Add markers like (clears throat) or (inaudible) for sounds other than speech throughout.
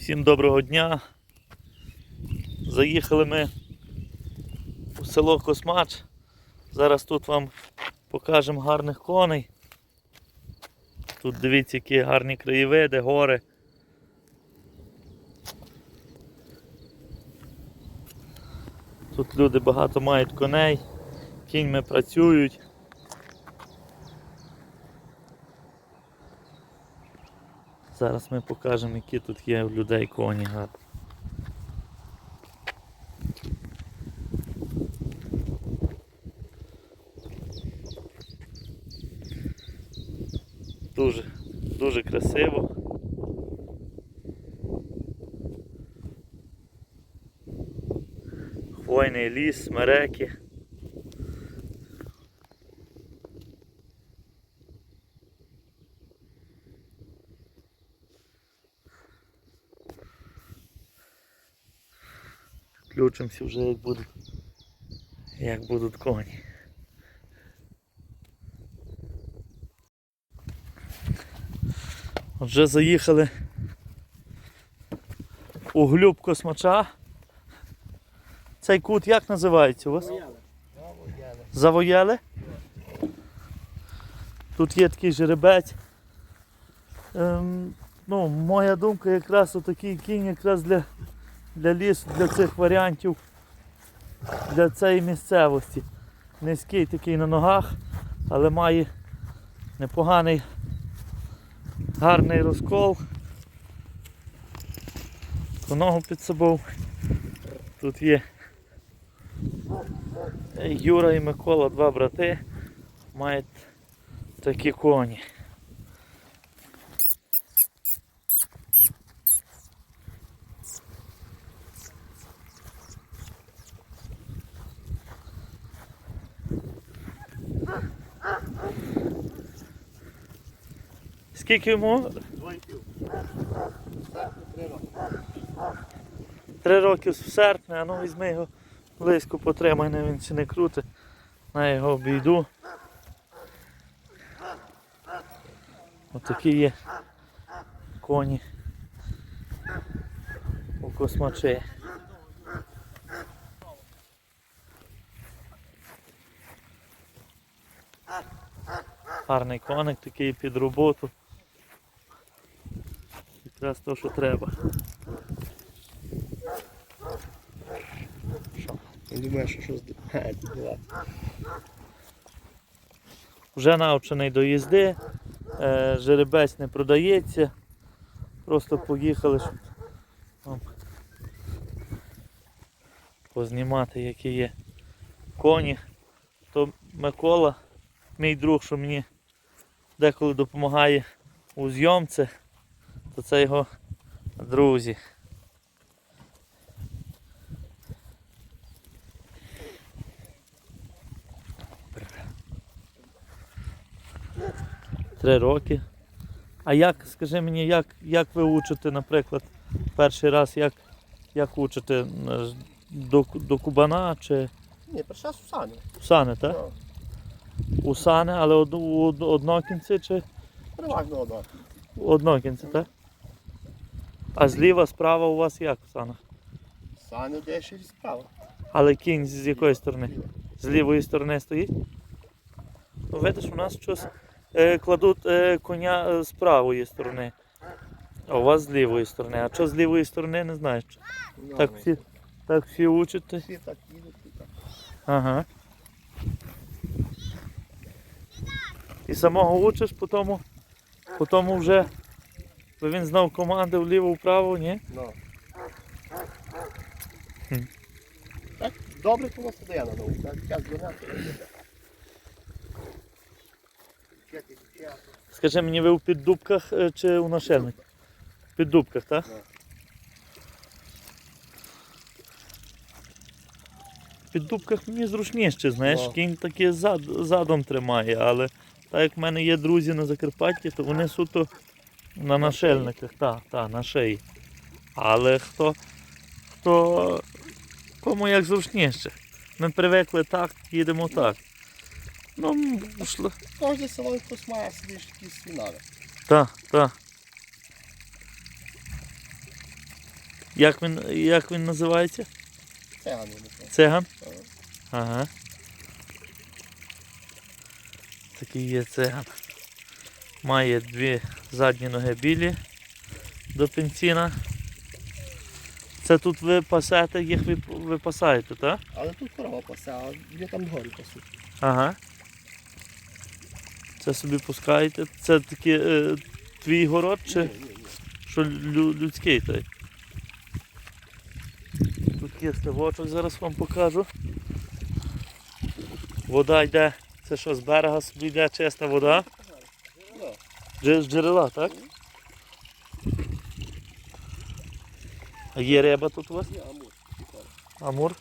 Всім доброго дня. Заїхали ми у село Космач. Зараз тут вам покажемо гарних коней. Тут дивіться, які гарні краєвиди, гори. Тут люди багато мають коней, кіньми працюють. Зараз ми покажемо, які тут є у людей коні гарні. Дуже, дуже красиво. Хвойний ліс, смереки. Включимося вже як будуть, як будуть коні. Отже заїхали у глюб космача. Цей кут як називається у вас? Завояли? Тут є такий жеребець. Ем, ну, моя думка якраз отакий кінь якраз для, для лісу, для цих варіантів, для цієї місцевості. Низький такий на ногах, але має непоганий гарний розкол. Ногу під собою. Тут є Юра і Микола, два брати, мають такі коні. Скільки йому? Три роки в серпні, а ну візьми його близько потримай, не він чи не крути. На його обійду. Отакі є коні у космачі. Гарний коник такий під роботу. Якраз то, що треба. Він думає, що щось дивати. (laughs) Вже навчений до їзди, е, жеребець не продається. Просто поїхали, щоб вам познімати, які є коні. То Микола, мій друг, що мені деколи допомагає у зйомці, то це його друзі. Три роки. А як, скажи мені, як, як ви учите, наприклад, перший раз, як, як учите до, до кубана чи Ні, перша Сусани. у сани, так? У сани, але од, у од- однокінці чи Переважно одна. у однокінці, так? А зліва, справа у вас як в санах? Сани і справа. Але кінь з якої сторони? З лівої сторони стоїть? Ну, видиш, у нас щось е, кладуть е, коня е, з правої сторони. А у вас з лівої сторони. А що з лівої сторони, не знаєш. чи? Так всі, так всі учите. Всі так їдуть так. Ага. І самого учиш, потім, потім вже бо він знав команди вліво-вправо, ні? Ну. Хм. Так, добре воно стає на науку. Так, час доняти. Вчити, вчити. Скажи мені, ви у піддубках е, чи у нашельниках? В піддубках, так? Так. В піддубках мені зручніше, знаєш, Ну. кінь таки зад, задом тримає, але так як в мене є друзі на Закарпатті, то вони суто на нашельниках, так, так, на шиї. Але хто, хто кому як зручніше. Ми привикли так, їдемо так. Ну, шло. Кожне село якось має собі ж якісь свінари. Так, так. Як він, як він називається? Не Циган? Ага. Такий є циган. Має дві задні ноги білі до пенсіна. Це тут ви пасете, їх ви, ви пасаєте, так? Але тут корова пасе, а є там дгорі пасуть. Ага. Це собі пускаєте. Це такі е, твій город чи Ні, ні, ні. що лю- людський той? Тут є ставочок, зараз вам покажу. Вода йде. Це що, з берега собі йде чиста вода? Да. Дже- З джерела, так? А є риба тут у вас? Є амур. цікаво. Амур?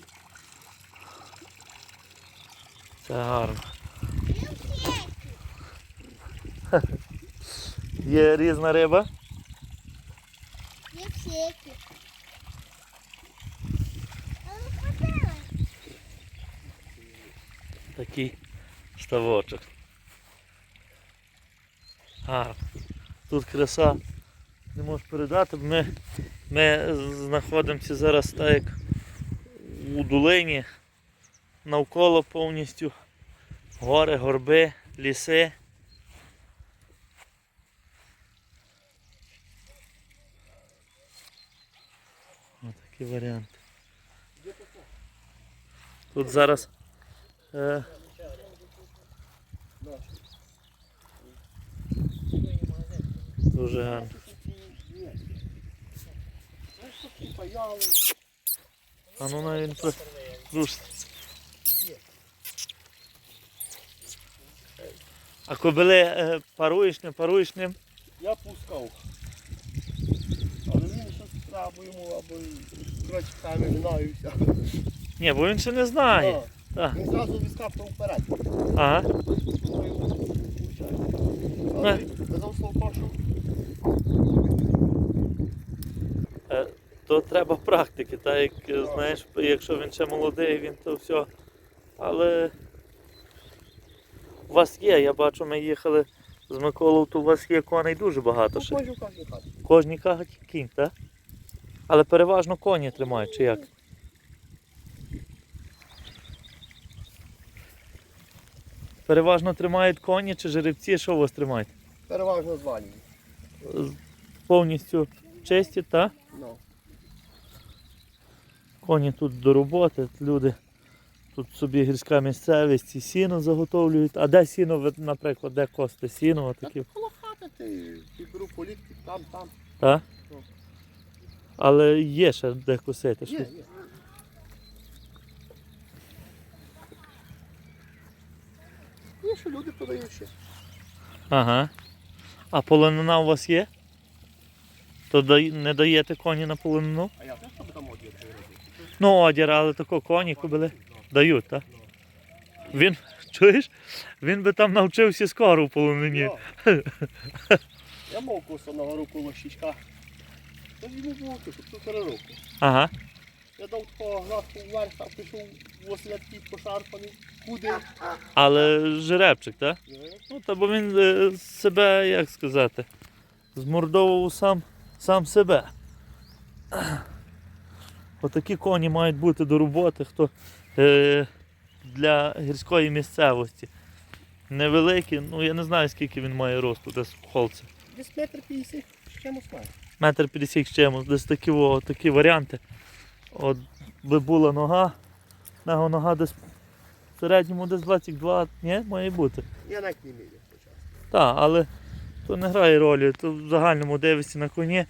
Це гарно. (laughs) Є різна риба. Є всякі. А ну подивись. Такий ставочок. Гарно. Тут краса не можу передати. Ми, ми знаходимося зараз так як у долині. Навколо повністю гори, горби, ліси. Ось такі варіанти. Тут зараз е, дуже гарно. А ну на він рушиться. А кобили е, паруєш, не паруєш ним? Я пускав. Але він щось треба йому або коротше там не знаю і все. Ні, бо він ще не знає. Так. Він зразу відскапнув вперед. Ага. Ну, казав слово прошу. Е, То треба практики, так як е, знаєш, якщо він ще молодий, він то все. Але у вас є, я бачу, ми їхали з Миколою, то у вас є коней дуже багато Ну, ще. кожній хаті. Кожній хаті кінь, так? Але переважно коні тримають, чи як? Переважно тримають коні чи жеребці, що у вас тримають? Переважно звані. Повністю чисті, так? Ну. Коні тут до роботи, люди тут собі гірська місцевість і сіно заготовлюють. А де сіно, наприклад, де кости сіно, отакі, коло хати ти, ти політки, там, там. так? Ну. Але є ще де косити. Є, є. Є, що люди подають ще. Ага. А полонина у вас є? То не даєте коні на полонину? А я теж там одяг робити. Ну, одір, але тако коні кобили дають, так? Він, (laughs) чуєш? Він би там навчився скоро в полонині. Я, мав косо на гору коло щічка. Та йому було тут, півтора року. Ага. Я дав такого гладку вверх, а пішов в ослядкий пошарпаний, худий. Але жеребчик, так? Ну, та бо він е, себе, як сказати, змордовував сам, сам себе. (clears throat) Отакі коні мають бути до роботи, хто е, для гірської місцевості. Невеликі, ну я не знаю скільки він має росту, десь в холці. Десь метр п'ятдесят, з чимось має. Метр п'ятдесят з чимось, десь такі, о, такі варіанти. От би була нога, нога, нога десь в середньому десь 22, ні, має бути. Я навіть не міряв спочатку. Так, але то не грає ролі, то в загальному дивишся на коні.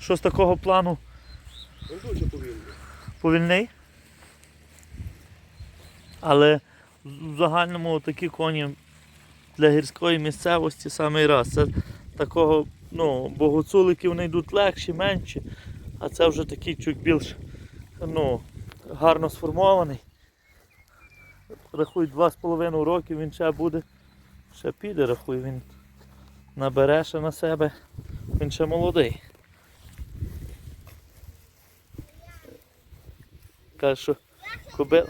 Що з такого плану Він дуже повільний. повільний. Але в загальному такі коні для гірської місцевості самий раз. Це такого, ну, богоцулики вони йдуть легші, менші, а це вже такий чуть більш ну, гарно сформований. Рахуй 2,5 роки він ще буде, ще піде, рахуй, він набере ще на себе, він ще молодий. Каже, що кобила,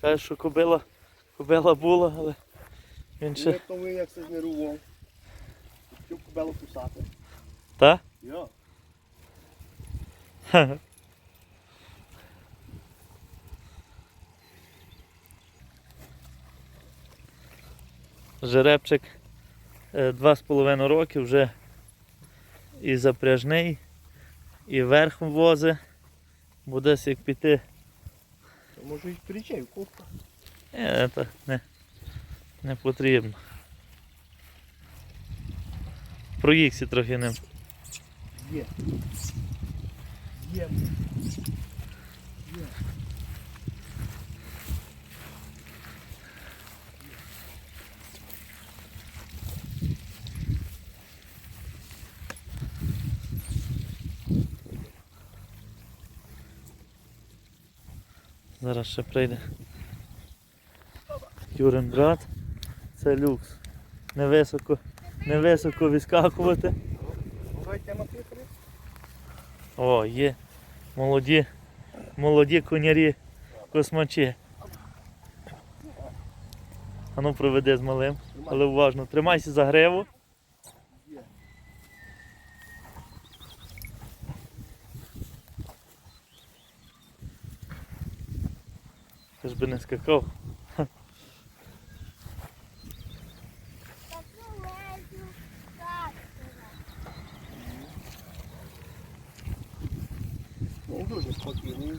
каже, що кобила, кобила була, але він ще. То ви як це знервував. Хотів кобелу кусати. Та? Я. (laughs) Жеребчик е, два з половиною роки вже і запряжний, і верхом вози. Буде як піти. То Може і причай, купка. Е, це не, не потрібно. Проїхся трохи ним. Є. Є. Зараз ще прийде. Юрин брат. Це люкс. Невисоко, невисоко тема. О, є. Молоді, молоді конярі космачі. А ну проведи з малим, але уважно. Тримайся за гриву. Ти ж би не скакав. Таку лезу кастера. Ну, дуже спокійний.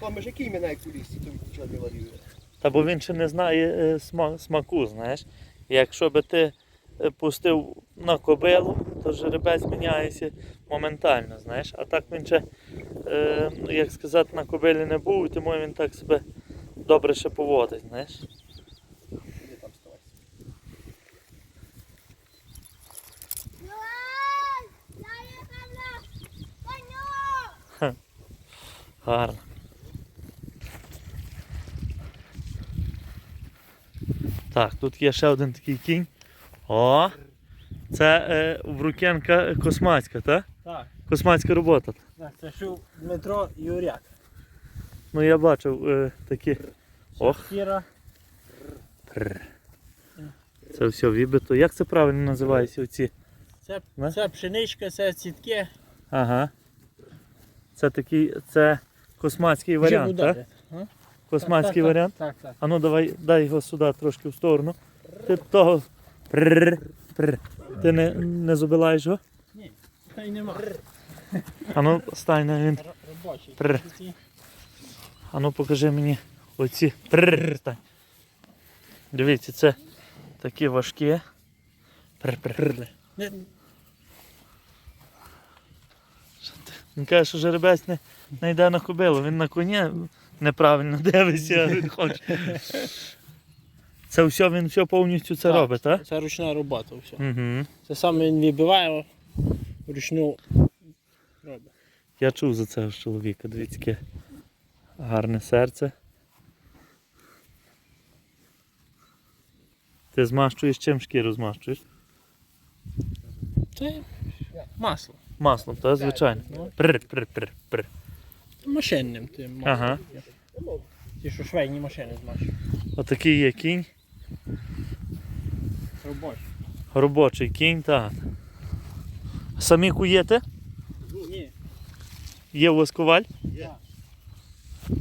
Там ж який мене як у лісі, то нічого не варює. Та бо він ще не знає е, сма- смаку, знаєш. Якщо би ти е, пустив на кобилу, то жеребець міняється моментально, знаєш. А так він ще, е, ну, як сказати, на кобилі не був, тому він так себе добре ще поводить, знаєш. Гарно. Так, тут є ще один такий кінь. О! Це е, Врукенка Космацька, так? Так, Космацька робота. так, це що Дмитро Юряк. Ну я бачив е, такі. Ох. Це все вібито. Як це правильно називається оці? Це, Не? це пшеничка, це цітки. Ага. Це такий, це космацький варіант, так? Космацький так, варіант. Так, так. А ну давай, дай його сюди трошки в сторону. Ти того. Прр, прр. Ти не, не забилаєш його? Та й нема. А ну стань на він. Робочий. Прр. А ну покажи мені оці. Прр, стань. Дивіться, це такі важкі. Прр, прр. Він каже, що жеребець не, не йде на кобилу, він на коні неправильно дивиться, а він хоче. (laughs) Це все, він все повністю це Так. робить, так? Це ручна робота. Все. Угу. Це саме він вибиває вручну робить. Я чув за цього чоловіка, дивіться, яке гарне серце. Ти змащуєш чим шкіру змащуєш? Це масло. Маслом, так, звичайно. Прр, прр, прр, прр. Машинним тим маслом. Ага. Ті, що швейні машини змащують. Отакий є кінь, Робочий. робочий кінь, так. Самі куєте? Ні. Є восковаль? Є.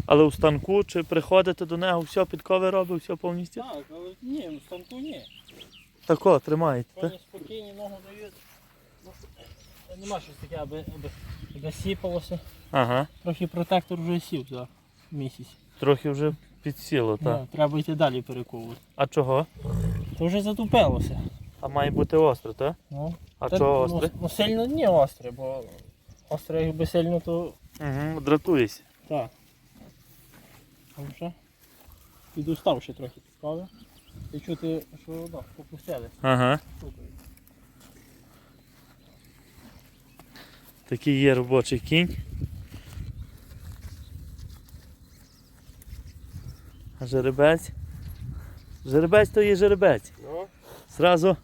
Але у станку чи приходите до нього, все підкови робить, все повністю? Так, але ні, в станку ні. Тако, тримаєте, так? Коні спокійні ногу дають. Ну, Нема щось таке, аби, аби, аби сіпалося. Ага. Трохи протектор вже сів за місяць. Трохи вже підсіло, так. Треба йти далі перековувати. А чого? То вже затупилося. А має бути остро, так? Ну, А та, чого ну, остре? Ну, сильно не остре, бо остре якби сильно, то Угу, дратуєшся. так. Вже підустав ще трохи підкови. І чути, що ну, попустили. Ага. Такий є робочий кінь. А жеребець. Жеребець то є жеребець. Ну, Зразу.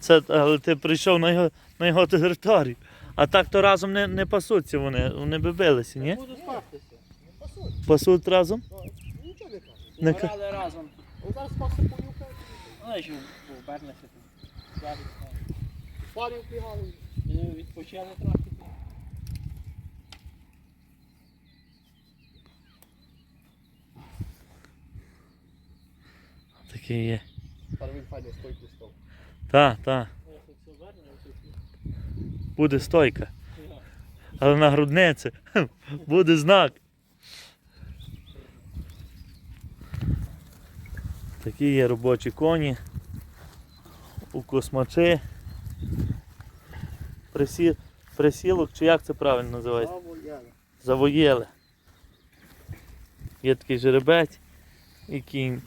Це, але ти прийшов на його, на його територію. А так то разом не, не пасуться вони, вони би билися, ні? Буду спастися. не пасуй. Пасуть разом? Нічого не каже. Не Грали разом. Он зараз пасе понюхає. Ну, ще обернеся. Зварить, Парів бігали. І відпочили трохи. Такий є. Тепер він стойку став. Буде стойка. Але на грудниці. (laughs) Буде знак. Такі є робочі коні. У космачі. Присі... Присілок, чи як це правильно називається? Яна. Завоєли. Є такий жеребець і кінь.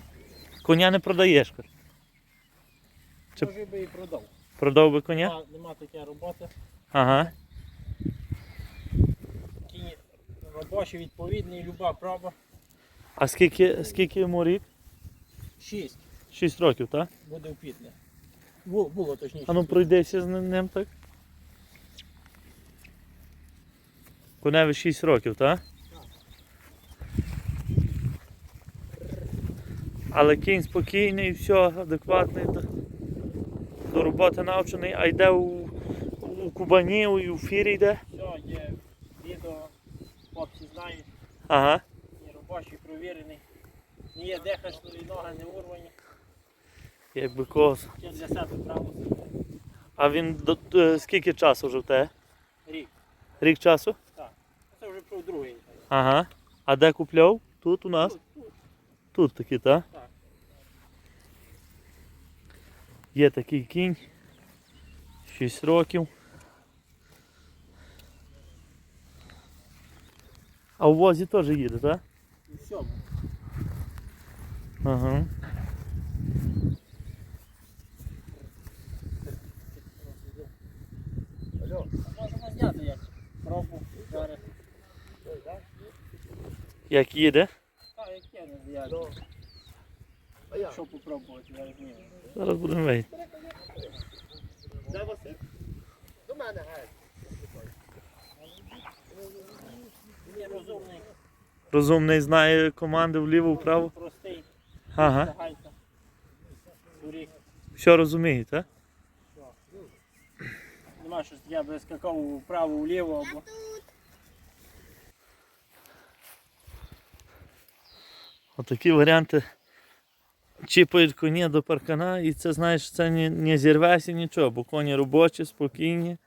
Коня не продаєш. Чи- Може би і продав. Продав би коня? Нема, нема таке роботи. Ага. Кінь робочий, відповідний, люба проба. А скільки, скільки йому рік? Шість. 6 років, так? Буде в пітлі. Було, було точніше. А ну пройдися з ним так. Коневі 6 років, так? Але кінь спокійний, все, адекватний. До, роботи навчений, а йде у, у Кубані, і у фірі йде. Все, є відео, хлопці знають, Ага. і робочий, провірений. Не є дехашної ноги не урвані. Якби кос. Я для себе право. А він до, е, скільки часу вже в те? Рік. Рік часу? Так. Це вже про другий. Ага. А де купляв? Тут у нас? Тут, тут. Тут такі, так? Так. Є такий кінь. 6 років. А у возі теж їде, так? Всьому. Ага. Алло. Можемо зняти як пробу зараз. Як їде? Так, як не я. Що попробувати, зараз ні. Зараз будемо вийти. Де Василь? До мене, геть. Розумний, Розумний знає команди вліво, вправо. простий, Ага. Все розуміє, так? Нема щось я би скакав вправо, вліво або. Отакі варіанти. Чіпають коні до паркана і це знаєш, це не, не зірвеся нічого, бо коні робочі, спокійні,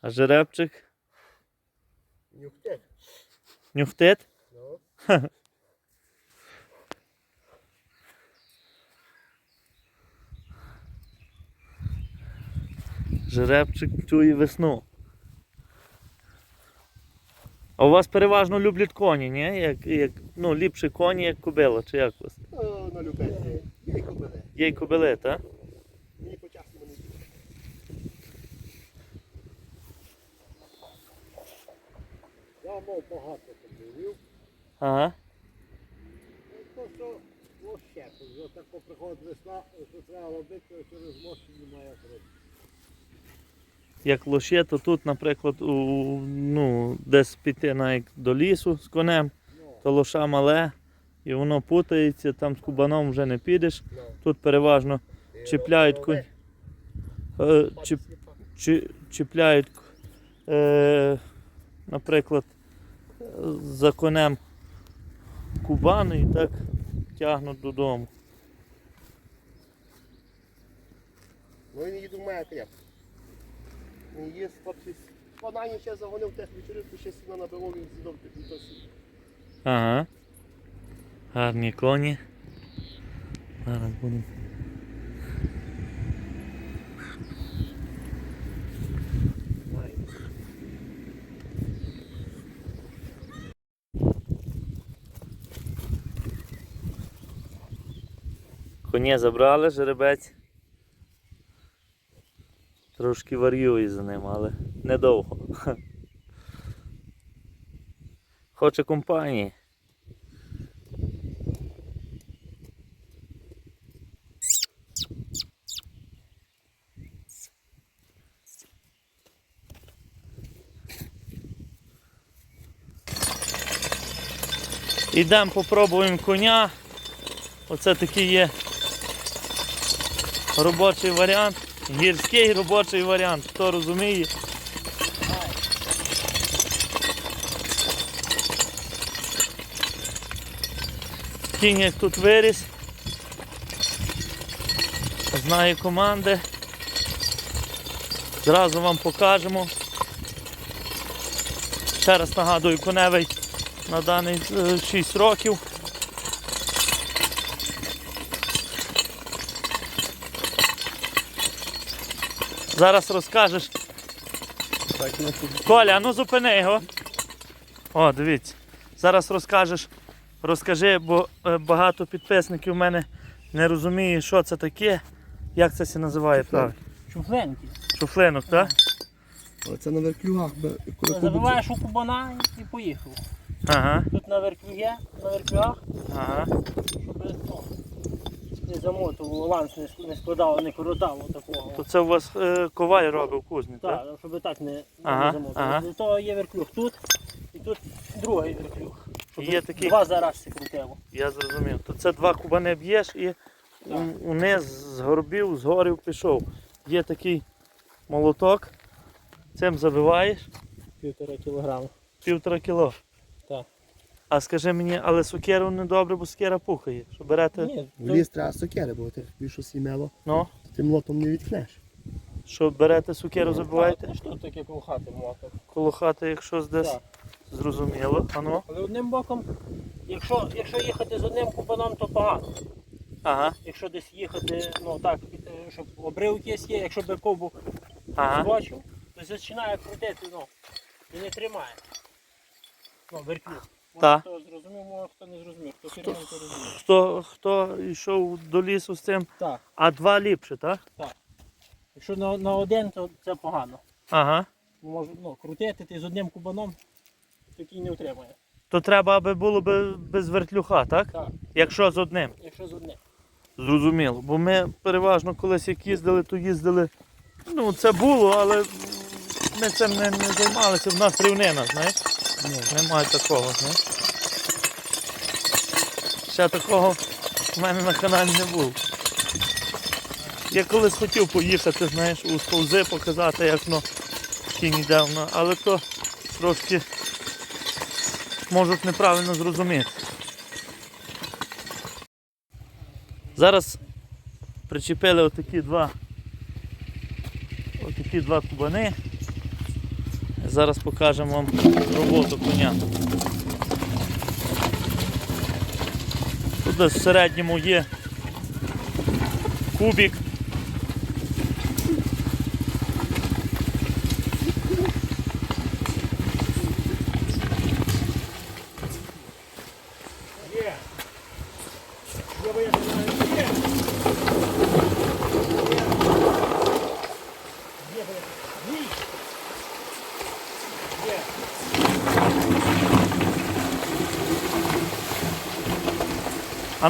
а жеребчик Нюхтеть. нюхтить. Ну. Жеребчик чує весну. А у вас переважно люблять коні, ні? Як, як, ну, ліпші коні, як кобила, чи як у вас? О, на любителі. Є й кобили. Є й кобили, так? Мені почасно не буде. Я мав багато кобилів. Ага. То, що вообще, вже так приходить весна, що треба робити, через мощі немає робити. Як лоще, то тут, наприклад, у, ну, десь піти навіть до лісу з конем, то лоша мале, і воно путається, там з кубаном вже не підеш. Тут переважно чіпляють конь. Е, чіп, чіпляють, е, наприклад, за конем кубани і так тягнуть додому. Ну він їду має креп. Є хлопці. Складання ще загонив тех вечорівку, ще сіно набило, він зідав такий то. Ага. Гарні коні. Зараз будемо. Коні забрали, жеребець. Трошки варює за ним, але недовго. Хоче компанії. Ідемо попробуємо коня. Оце такий є робочий варіант. Гірський робочий варіант, хто розуміє. Кінь як тут виріс. Знає команди. Зразу вам покажемо. Ще раз нагадую, коневий на даний е, 6 років. Зараз розкажеш. Так. Коля, а ну зупини його. О, дивіться. Зараз розкажеш. Розкажи, бо е, багато підписників в мене не розуміє, що це таке. Як це називає правильно? Чухленький. Шуфлинок, так? Це на верклюгах. Забиваєш у кубана і поїхав. Ага, Тут на верклюге, на верклюгах, ага. щоб ну, не замотував, ланц не, не складав, не коротав такого. То це у вас е, коваль робив кузні, так? Так, щоб так не, Ага, не замотував. ага. Для того є верклюг тут і тут другий верклюг. Щоб Є такий- Два зараз це крутило. Я зрозумів. То це два кубани б'єш і у- униз з горбів, з горів пішов. Є такий молоток, цим забиваєш Півтора кілограма. півтора кіло. А скажи мені, але сукеру не добре, бо сукера пухає. Що берете, Ні, В то- ліс треба сокери, бо ти більше сімело, ну, тим лотом не відкнеш. що берете сукеру, забиваєте Так, Що таке колхати мотор? коло хати, якщо десь Так. зрозуміло. А ну, Але одним боком, якщо, якщо їхати з одним кубаном, то погано. ага, Якщо десь їхати, ну так, е, щоб обрив якийсь є, якщо би ковбу ага. збочив, то починає крутити, ну, і не тримає. Ну, вертлюг. Так. хто зрозумів, може хто не зрозумів. Хто керівник, то розуміє. Хто, хто йшов до лісу з цим, Так. а два ліпше, так? так. Якщо на, на один, то це погано. Ага. Може, ну, крутити ти з одним кубаном, такий не утримає. То треба, аби було би без вертлюха, так? Так, Якщо з одним. якщо з одним. Зрозуміло. Бо ми переважно колись як їздили, то їздили. Ну, це було, але ми цим не, не займалися. В нас рівнина, знаєш? Немає такого, знаєш. Ще такого в мене на каналі не було. Я колись хотів поїхати, знаєш, у сползи показати, як воно кінь йде, воно, але то трошки можуть неправильно зрозуміти. Зараз причепили отакі два отакі два кубани. Зараз покажемо вам роботу коня. Тут в середньому є кубік.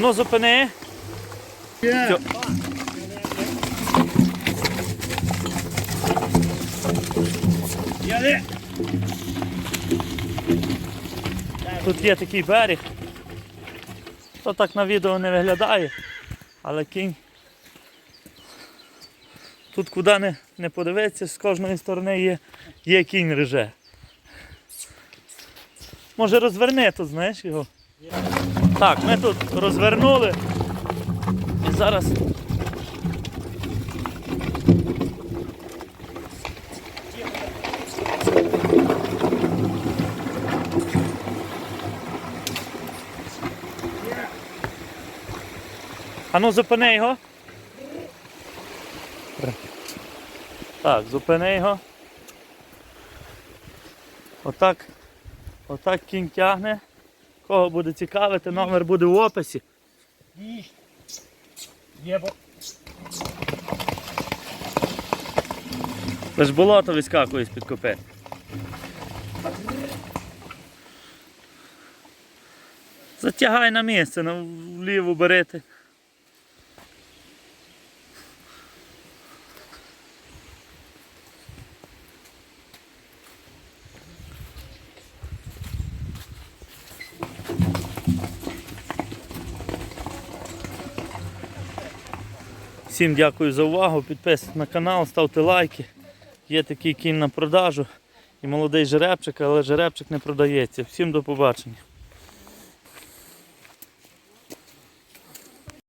Ану зупини. Є! Тут є такий берег. То так на відео не виглядає, але кінь. Тут куди не, не подивитися, з кожної сторони є, є кінь реже. Може розверни тут, знаєш його. Так, ми тут розвернули. І зараз. Ану зупини його. Так, зупини його. Отак. Отак кінь тягне. Кого буде цікавити, номер буде в описі. Лиш болото вискакує з-під копи. Затягай на місце, на ліву берете. Всім дякую за увагу. Підписуйтесь на канал, ставте лайки. Є такий кінь на продажу. І молодий жеребчик, але жеребчик не продається. Всім до побачення.